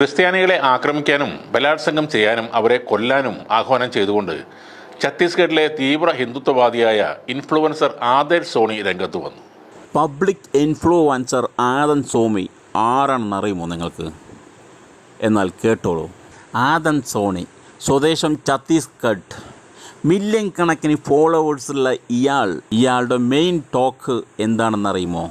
ക്രിസ്ത്യാനികളെ ആക്രമിക്കാനും ബലാത്സംഗം ചെയ്യാനും അവരെ കൊല്ലാനും ആഹ്വാനം ചെയ്തുകൊണ്ട് ഛത്തീസ്ഗഡിലെ തീവ്ര ഹിന്ദുത്വവാദിയായ ഇൻഫ്ലുവൻസർ ആദർ സോണി രംഗത്ത് വന്നു. പബ്ലിക് ഇൻഫ്ലുവൻസർ ആദൻ സോമി ആരാണെന്നറിയുമോ നിങ്ങൾക്ക്? എന്നാൽ കേട്ടോളൂ. ആദൻ സോണി സ്വദേശം ഛത്തീസ്ഗഡ്. മില്യൺ കണക്കിന് ഫോളോവേഴ്സുള്ള ഇയാൾ ഇയാളുടെ മെയിൻ ടോക്ക് എന്താണെന്നറിയുമോ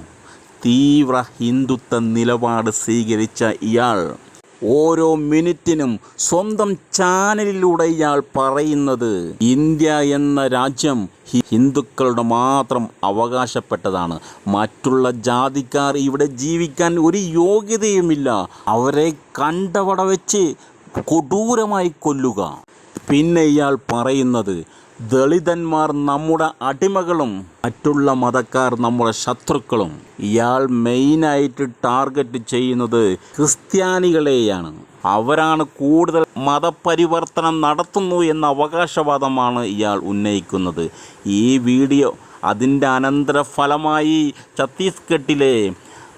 തീവ്ര ഹിന്ദുത്വ നിലപാട് സ്വീകരിച്ച ഇയാൾ. ഓരോ മിനിറ്റിനും സ്വന്തം ചാനലിലൂടെ ഇയാൾ പറയുന്നത് ഇന്ത്യ എന്ന രാജ്യം ഹിന്ദുക്കളുടെ മാത്രം അവകാശപ്പെട്ടതാണ്. മറ്റുള്ള ജാതിക്കാർ ഇവിടെ ജീവിക്കാൻ ഒരു യോഗ്യതയുമില്ല. അവരെ കണ്ടവട വെച്ച് കൊടൂരമായി കൊല്ലുക. പിന്നെ ഇയാൾ പറയുന്നത് ദളിതന്മാർ നമ്മുടെ അടിമകളും മറ്റുള്ള മതക്കാർ നമ്മുടെ ശത്രുക്കളും. ഇയാൾ മെയിനായിട്ട് ടാർഗറ്റ് ചെയ്യുന്നത് ക്രിസ്ത്യാനികളെയാണ്. അവരാണ് കൂടുതൽ മതപരിവർത്തനം നടത്തുന്നു എന്ന അവകാശവാദമാണ് ഇയാൾ ഉന്നയിക്കുന്നത്. ഈ വീഡിയോ അതിന്റെ അനന്തരഫലമായി ഛത്തീസ്ഗഡിലെ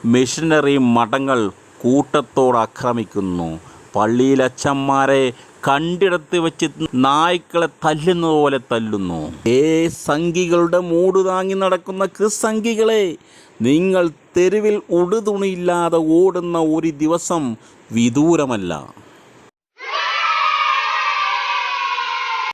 മിഷനറി മഠങ്ങൾ കൂട്ടത്തോട് ആക്രമിക്കുന്നു. കണ്ടിടത്ത് വെച്ച് നായ്ക്കളെ തല്ലുന്നത് പോലെ തല്ലുന്നു. ഏ സംഘികളുടെ മൂട് താങ്ങി നടക്കുന്ന ക്രിസംഘികളെ നിങ്ങൾ തെരുവിൽ ഉടുതുണിയില്ലാതെ ഓടുന്ന ഒരു ദിവസം വിദൂരമല്ല.